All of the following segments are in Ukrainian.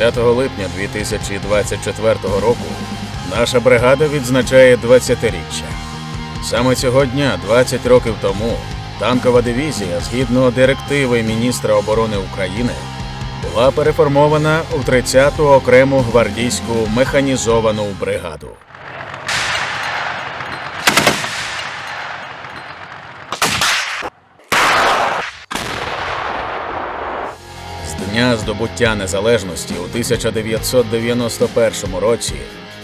10 липня 2024 року наша бригада відзначає 20-річчя. Саме цього дня, 20 років тому, танкова дивізія, згідно директиви міністра оборони України, була переформована у 30-ту окрему гвардійську механізовану бригаду. Дня здобуття незалежності у 1991 році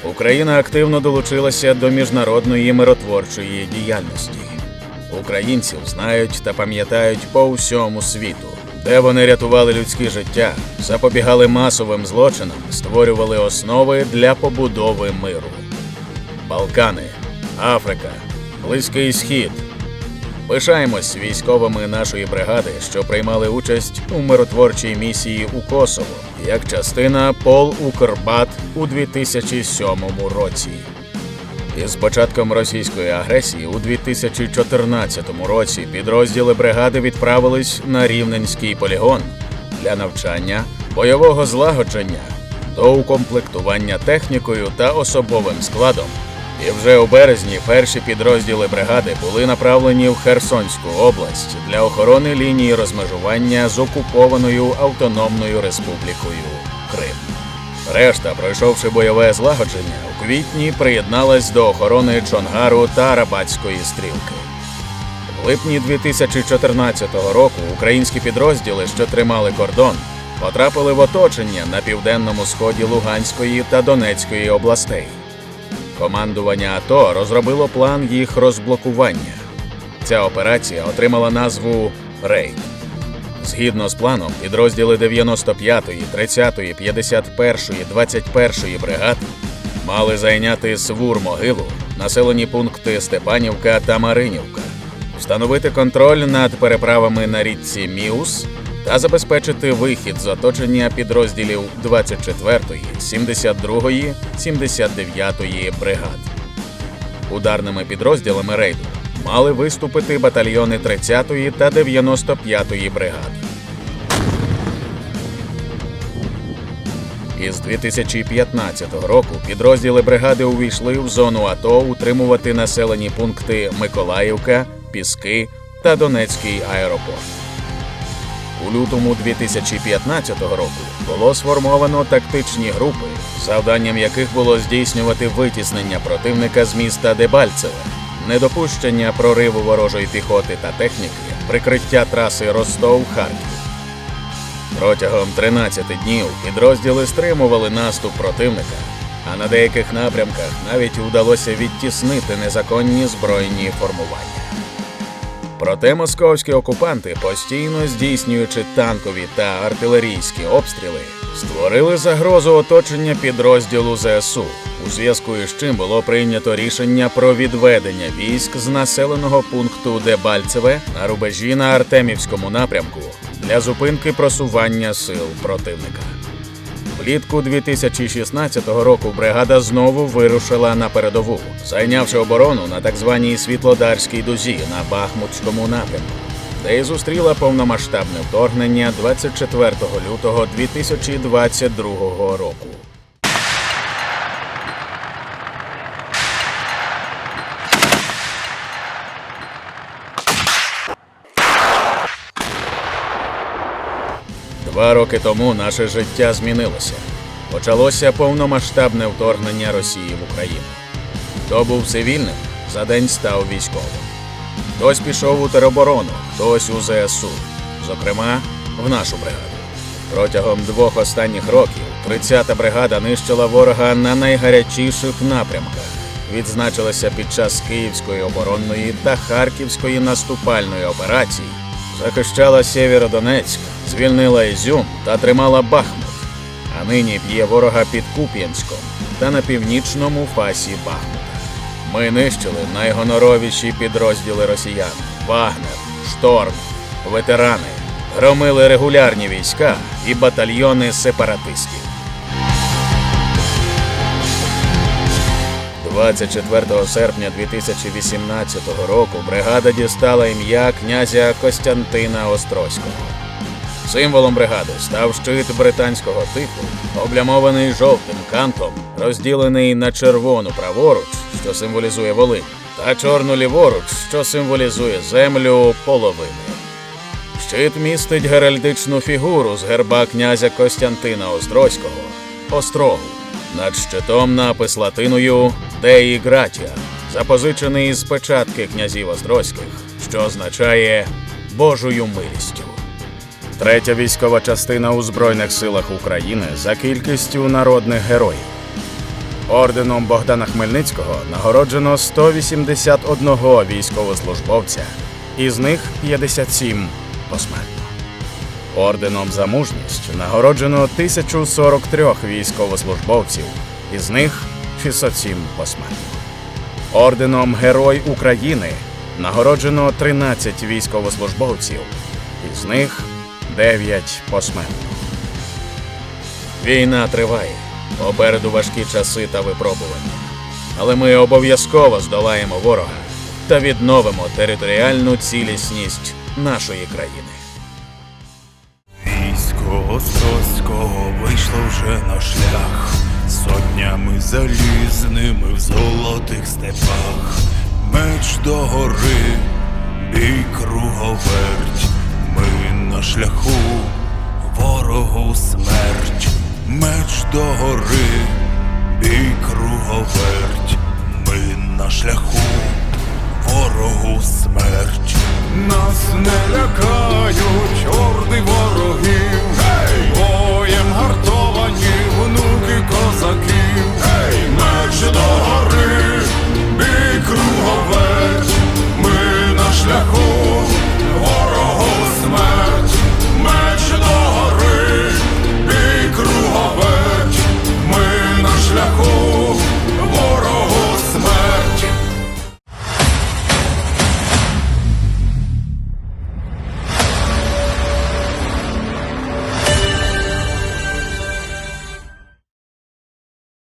Україна активно долучилася до міжнародної миротворчої діяльності. Українців знають та пам'ятають по всьому світу, де вони рятували людське життя, запобігали масовим злочинам, створювали основи для побудови миру. Балкани, Африка, Близький Схід, Пишаємось військовими нашої бригади, що приймали участь у миротворчій місії у Косово як частина Пол Укрбат у 2007 році. Із початком російської агресії у 2014 році підрозділи бригади відправились на Рівненський полігон для навчання, бойового злагодження, до укомплектування технікою та особовим складом. І вже у березні перші підрозділи бригади були направлені в Херсонську область для охорони лінії розмежування з окупованою автономною республікою Крим. Решта, пройшовши бойове злагодження, у квітні приєдналась до охорони Чонгару та Арабатської стрілки. В липні 2014 року українські підрозділи, що тримали кордон, потрапили в оточення на південному сході Луганської та Донецької областей. Командування АТО розробило план їх розблокування. Ця операція отримала назву Рейд. Згідно з планом, підрозділи 95-ї, 30-ї, 51-ї, 21-ї бригад мали зайняти Свур могилу, населені пункти Степанівка та Маринівка, встановити контроль над переправами на річці Міус та забезпечити вихід з оточення підрозділів 24-ї, 72-ї, 79-ї бригад. Ударними підрозділами рейду мали виступити батальйони 30-ї та 95-ї бригад. Із 2015 року підрозділи бригади увійшли в зону АТО утримувати населені пункти Миколаївка, Піски та Донецький аеропорт. У лютому 2015 року було сформовано тактичні групи, завданням яких було здійснювати витіснення противника з міста Дебальцеве, недопущення прориву ворожої піхоти та техніки, прикриття траси Ростов-Харків. Протягом 13 днів підрозділи стримували наступ противника, а на деяких напрямках навіть вдалося відтіснити незаконні збройні формування. Проте московські окупанти, постійно здійснюючи танкові та артилерійські обстріли, створили загрозу оточення підрозділу ЗСУ, у зв'язку із чим було прийнято рішення про відведення військ з населеного пункту Дебальцеве на рубежі на Артемівському напрямку для зупинки просування сил противника. Влітку 2016 року бригада знову вирушила на передову, зайнявши оборону на так званій Світлодарській дузі на Бахмутському напрямку, де й зустріла повномасштабне вторгнення 24 лютого 2022 року. Два роки тому наше життя змінилося. Почалося повномасштабне вторгнення Росії в Україну. Хто був цивільним, за день став військовим. Хтось пішов у тероборону, хтось у ЗСУ, зокрема, в нашу бригаду. Протягом двох останніх років 30-та бригада нищила ворога на найгарячіших напрямках. Відзначилася під час Київської оборонної та Харківської наступальної операцій, захищала Сєвєродонецьк, звільнила Ізюм та тримала Бахмут. А нині б'є ворога під Куп'янськом та на північному фасі Бахмута. Ми нищили найгоноровіші підрозділи росіян: Вагнер, Шторм, ветерани, громили регулярні війська і батальйони сепаратистів. 24 серпня 2018 року бригада дістала ім'я князя Костянтина Острозького. Символом бригади став щит британського типу, облямований жовтим кантом, розділений на червону праворуч, що символізує Волинь, та чорну ліворуч, що символізує землю половини. Щит містить геральдичну фігуру з герба князя Костянтина Острозького Острогу. Над щитом напис латиною Деї Гратія, запозичений з печатки князів Острозьких, що означає Божою милістю. Третя військова частина у Збройних силах України за кількістю народних героїв. Орденом Богдана Хмельницького нагороджено 181 військовослужбовця, із них 57 посмертно. Орденом за мужність нагороджено 1043 військовослужбовців, із них 607 посмертно. Орденом Герой України нагороджено 13 військовослужбовців, із них 9 посмертно. Війна триває. Попереду важкі часи та випробування. Але ми обов'язково здолаємо ворога та відновимо територіальну цілісність нашої країни. Острозького вийшло вже на шлях, сотнями залізними в золотих степах, меч до гори, бій круговерть, ми на шляху, ворогу смерть, меч до гори, бій круговерть,